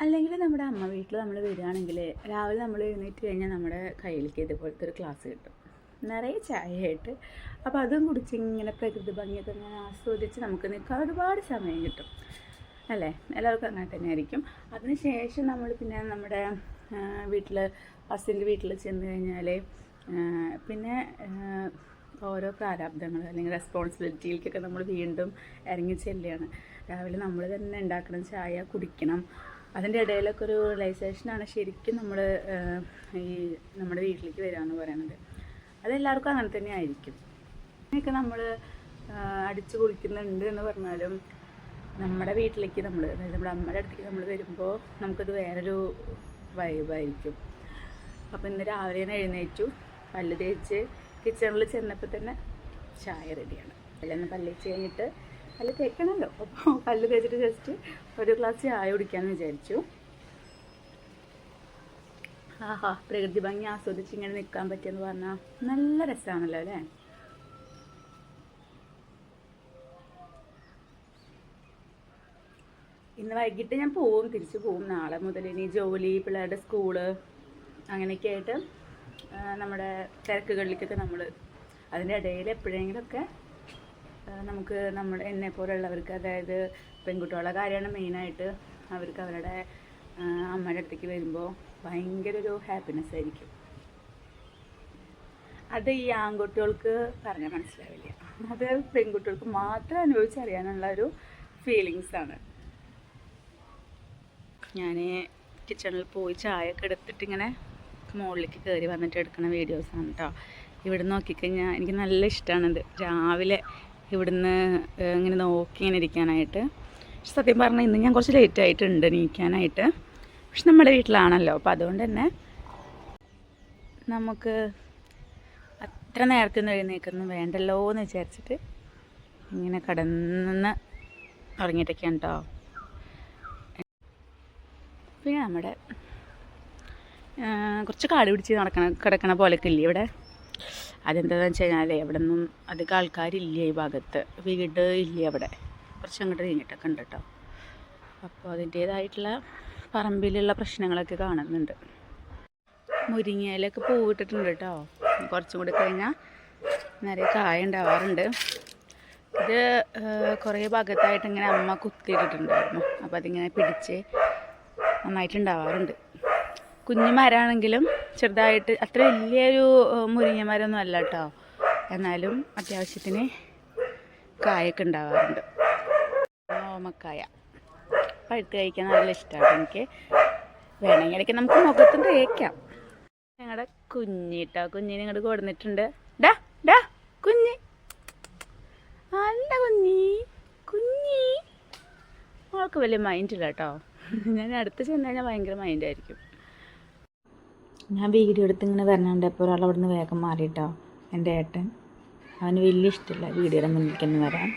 അല്ലെങ്കിൽ നമ്മുടെ അമ്മ വീട്ടിൽ നമ്മൾ വരികയാണെങ്കിൽ രാവിലെ നമ്മൾ എഴുന്നേറ്റ് കഴിഞ്ഞാൽ നമ്മുടെ കയ്യിലേക്ക് ഇതുപോലത്തെ ഒരു ക്ലാസ് കിട്ടും. നിറയെ ചായയായിട്ട്. അപ്പോൾ അതും കുടിച്ച് ഇങ്ങനെ പ്രകൃതി ഭംഗിയൊക്കെ ഇങ്ങനെ ആസ്വദിച്ച് നമുക്ക് നിൽക്കാൻ ഒരുപാട് സമയം കിട്ടും. അല്ലേ? എല്ലാവർക്കും അങ്ങനെ തന്നെ ആയിരിക്കും. അതിനുശേഷം നമ്മൾ പിന്നെ നമ്മുടെ വീട്ടിൽ ഹസ്ബൻഡ് വീട്ടിൽ ചെന്ന് കഴിഞ്ഞാൽ പിന്നെ ഓരോ പ്രാരാബ്ദങ്ങൾ അല്ലെങ്കിൽ റെസ്പോൺസിബിലിറ്റിയിലേക്കൊക്കെ നമ്മൾ വീണ്ടും ഇറങ്ങി ചെല്ലുകയാണ്. രാവിലെ നമ്മൾ തന്നെ ഉണ്ടാക്കണം ചായ കുടിക്കണം അതിന്റെ ഇടയിലൊക്കെ ഒരു റിയലൈസേഷനാണ് ശരിക്കും നമ്മൾ ഈ നമ്മുടെ വീട്ടിലേക്ക് വരിക എന്ന് പറയുന്നത് അതെല്ലാവർക്കും അങ്ങനെ തന്നെ ആയിരിക്കും. അങ്ങനെയൊക്കെ നമ്മൾ അടിച്ചു കുളിക്കുന്നുണ്ട് എന്ന് പറഞ്ഞാലും നമ്മുടെ വീട്ടിലേക്ക് നമ്മൾ അതായത് നമ്മുടെ അമ്മയുടെ അടുത്തേക്ക് നമ്മൾ വരുമ്പോൾ നമുക്കത് വേറൊരു വൈബായിരിക്കും അപ്പോൾ ഇന്ന് രാവിലെ തന്നെ എഴുന്നേറ്റു. പല്ല് തേച്ച് കിച്ചണിൽ ചെന്നപ്പോൾ തന്നെ ചായ റെഡിയാണ് എല്ലാം പല്ല് കഴിഞ്ഞിട്ട് പല്ല് തേക്കണമല്ലോ അപ്പോൾ പല്ല് തേച്ചിട്ട് ജസ്റ്റ് ഒരു ഗ്ലാസ് ചായ കുടിക്കാമെന്ന് വിചാരിച്ചു. ആഹാ പ്രകൃതി ഭംഗി ആസ്വദിച്ച് ഇങ്ങനെ നിൽക്കാൻ പറ്റിയെന്ന് പറഞ്ഞാൽ നല്ല രസമാണല്ലോ അല്ലേ? ഇന്ന് വൈകിട്ട് ഞാൻ പോവും തിരിച്ചു പോവും. നാളെ മുതൽ ഇനി ജോലി പിള്ളേരുടെ സ്കൂൾ അങ്ങനെയൊക്കെ ആയിട്ട് നമ്മുടെ തിരക്കുകളിലേക്കൊക്കെ നമ്മൾ അതിന്റെ ഇടയിൽ എപ്പോഴെങ്കിലുമൊക്കെ നമുക്ക് നമ്മുടെ എന്നെ പോലുള്ളവർക്ക് അതായത് പെൺകുട്ടികളുടെ കാര്യമാണ് മെയിനായിട്ട് അവർക്ക് അവരുടെ അമ്മയുടെ അടുത്തേക്ക് വരുമ്പോൾ ഭയങ്കര ഒരു ഹാപ്പിനെസ് ആയിരിക്കും. അത് ഈ ആൺകുട്ടികൾക്ക് പറഞ്ഞാൽ മനസ്സിലാവില്ല. അത് പെൺകുട്ടികൾക്ക് മാത്രം അനുഭവിച്ചറിയാനുള്ള ഒരു ഫീലിങ്സ് ആണ്. ഞാൻ കിച്ചണിൽ പോയി ചായ ഒക്കെ എടുത്തിട്ട് ഇങ്ങനെ മുകളിലേക്ക് കയറി വന്നിട്ട് എടുക്കുന്ന വീഡിയോസാണ് കേട്ടോ ഇവിടെ നോക്കിക്കഴിഞ്ഞാൽ എനിക്ക് നല്ല ഇഷ്ടമാണിത് രാവിലെ ഇവിടുന്ന് ഇങ്ങനെ നോക്കി ഇങ്ങനെ ഇരിക്കാനായിട്ട്. പക്ഷെ സത്യം പറഞ്ഞാൽ ഇന്ന് ഞാൻ കുറച്ച് ലേറ്റ് ആയിട്ടുണ്ട് എണീക്കാനായിട്ട് പക്ഷെ നമ്മുടെ വീട്ടിലാണല്ലോ അപ്പോൾ അതുകൊണ്ട് തന്നെ നമുക്ക് അത്ര നേരത്തെ ഒന്നും എഴുന്നേക്കൊന്നും വേണ്ടല്ലോ എന്ന് വിചാരിച്ചിട്ട് ഇങ്ങനെ കടന്ന് ഉറങ്ങിയിട്ടൊക്കെയാണ് കേട്ടോ പിന്നെ നമ്മുടെ കുറച്ച് കാട് പിടിച്ച് നടക്കണ കിടക്കണ പോലെയൊക്കെ ഇല്ലേ ഇവിടെ? അതെന്താണെന്ന് വെച്ച് കഴിഞ്ഞാൽ ഇവിടെ നിന്നും അധികം ആൾക്കാരില്ല ഈ ഭാഗത്ത്? വീട് ഇല്ല അവിടെ? കുറച്ച് അങ്ങോട്ട് കഴിഞ്ഞിട്ടൊക്കെ ഉണ്ട് കേട്ടോ അപ്പോൾ അതിന്റേതായിട്ടുള്ള പറമ്പിലുള്ള പ്രശ്നങ്ങളൊക്കെ കാണുന്നുണ്ട്. മുരിങ്ങയിലൊക്കെ പൂവിട്ടിട്ടുണ്ട് കേട്ടോ. കുറച്ചും കൂടി കഴിഞ്ഞാൽ നിറയെ കായ ഉണ്ടാവാറുണ്ട്. ഇത് കുറേ ഭാഗത്തായിട്ട് ഇങ്ങനെ അമ്മ കുത്തിയിട്ടിട്ടുണ്ടായിരുന്നു. അപ്പോൾ അതിങ്ങനെ പിടിച്ച് നന്നായിട്ടുണ്ടാവാറുണ്ട്. കുഞ്ഞു മരമാണെങ്കിലും ചെറുതായിട്ട് അത്ര വലിയൊരു മുരിങ്ങ മരമൊന്നും അല്ല കേട്ടോ എന്നാലും അത്യാവശ്യത്തിന് കായൊക്കെ ഉണ്ടാവാറുണ്ട്. ഓമക്കായ. പഴുത്ത് കഴിക്കാൻ നല്ല ഇഷ്ടമാണ് എനിക്ക്. വേണമെങ്കിൽ ഇടയ്ക്ക് നമുക്ക് മുഖത്തും തേക്കാം. ഞങ്ങളുടെ കുഞ്ഞിട്ടോ കുഞ്ഞിനെ ഇങ്ങോട്ട് കൊടുന്നിട്ടുണ്ട്. ഡാ ഡാ കുഞ്ഞ്. നല്ല കുഞ്ഞി കുഞ്ഞി. അവൾക്ക് വലിയ മൈൻഡില്ല കേട്ടോ ഞാൻ അടുത്ത് ചെന്ന് കഴിഞ്ഞാൽ ഭയങ്കര മൈൻഡായിരിക്കും ഞാൻ വീഡിയോ എടുത്ത് ഇങ്ങനെ വരണുണ്ട്. അപ്പോൾ ഒരാൾ അവിടെ നിന്ന് വേഗം മാറിയിട്ടോ. എന്റെ ഏട്ടൻ. അവന് വലിയ ഇഷ്ടമില്ല വീഡിയോയുടെ മുന്നിലേക്ക് തന്നെ വരാൻ.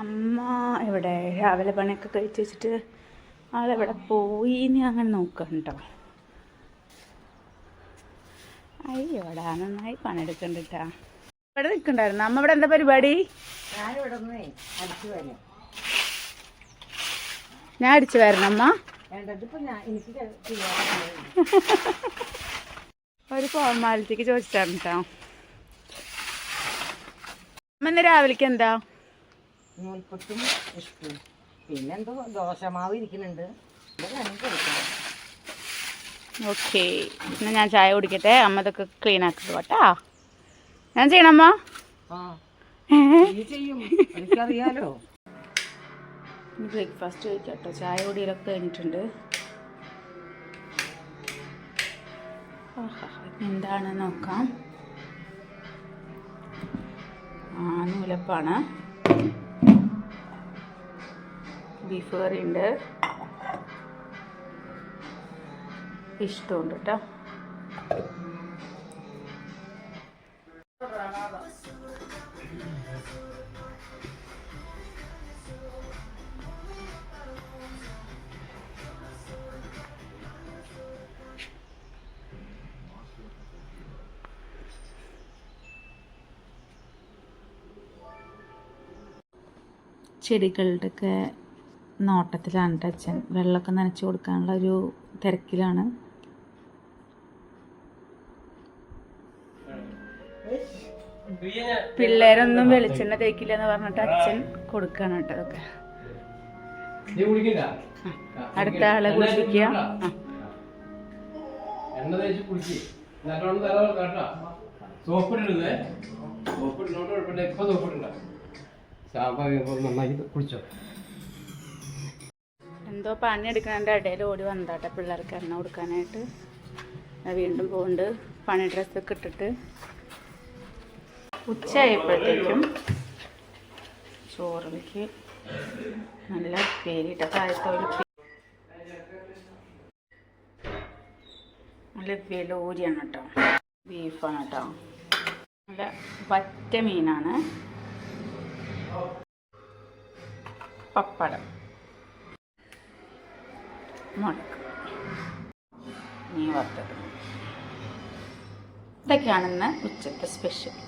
അമ്മ ഇവിടെ രാവിലെ പണിയൊക്കെ കഴിച്ച് വെച്ചിട്ട് ആളെവിടെ പോയി എന്ന് അങ്ങനെ നോക്കണ്ടോ അയ്യോടാ നന്നായി പണിയെടുക്കണ്ട കേട്ടാ ഇവിടെ നിൽക്കണ്ടായിരുന്നു. അമ്മ ഇവിടെ എന്താ പരിപാടി? ഞാൻ അടിച്ചു വരണം അമ്മ. ഒരു ഫോർമാലിറ്റിക്ക് ചോദിച്ചാണ് കേട്ടോ അമ്മ രാവിലേക്ക് എന്താ? നൂൽപുട്ടും ഇഷ്ടം. പിന്നെന്തോ ദോശമാവ് ഇരിക്കുന്നുണ്ട്. ഓക്കെ എന്നാൽ ഞാൻ ചായ കുടിക്കട്ടെ. അമ്മ ഇതൊക്കെ ക്ലീൻ ആക്കിട്ട് കേട്ടാ. ഞാൻ ചെയ്യണമ്മ ചെയ്യും. എനിക്കറിയാലോ. ബ്രേക്ക്ഫാസ്റ്റ് കഴിക്കാം കേട്ടോ ചായ കുടിയിലൊക്കെ കഴിഞ്ഞിട്ടുണ്ട്. എന്താണ് നോക്കാം. ആ നൂലപ്പാണ്. ബീഫ് കറി ഉണ്ട് ഇഷ്ടമുണ്ട് കേട്ടോ ചെടികളുടെയൊക്കെ നോട്ടത്തിലാണ് ട്ടോ അച്ഛൻ. വെള്ളമൊക്കെ നനച്ചു കൊടുക്കാനുള്ള ഒരു തിരക്കിലാണ്. പിള്ളേരൊന്നും വെളിച്ചെണ്ണ തേക്കില്ല എന്ന് പറഞ്ഞിട്ട് അച്ഛൻ കൊടുക്കാണ് കേട്ടോ അതൊക്കെ. അടുത്ത ആളെ കുളിപ്പിക്കുക കേട്ടാ. സോപ്പിടുന്നോണ്ട് കുഴപ്പമില്ല ഇപ്പൊ സാമ്പാർ നന്നായി കുളിച്ചോ എന്തോ പണിയെടുക്കണതിന്റെ ഇടയിൽ ഓടി വന്നാട്ടെ പിള്ളേർക്ക് എണ്ണ കൊടുക്കാനായിട്ട്. വീണ്ടും പോകുന്നുണ്ട് പണി ഡ്രസ്സൊക്കെ ഇട്ടിട്ട് ഉച്ചയായപ്പോഴത്തേക്കും ചോറിലേക്ക് നല്ല പേരിട്ട കായത്തോൽ നല്ല വെലോരിയാണ് കേട്ടോ. ബീഫാണ് കേട്ടോ. നല്ല വറ്റ മീനാണ്. പപ്പടം. മുളക്. മീൻ വറുത്തത്. ഇതൊക്കെയാണ് ഇന്ന് ഉച്ചത്തെ സ്പെഷ്യൽ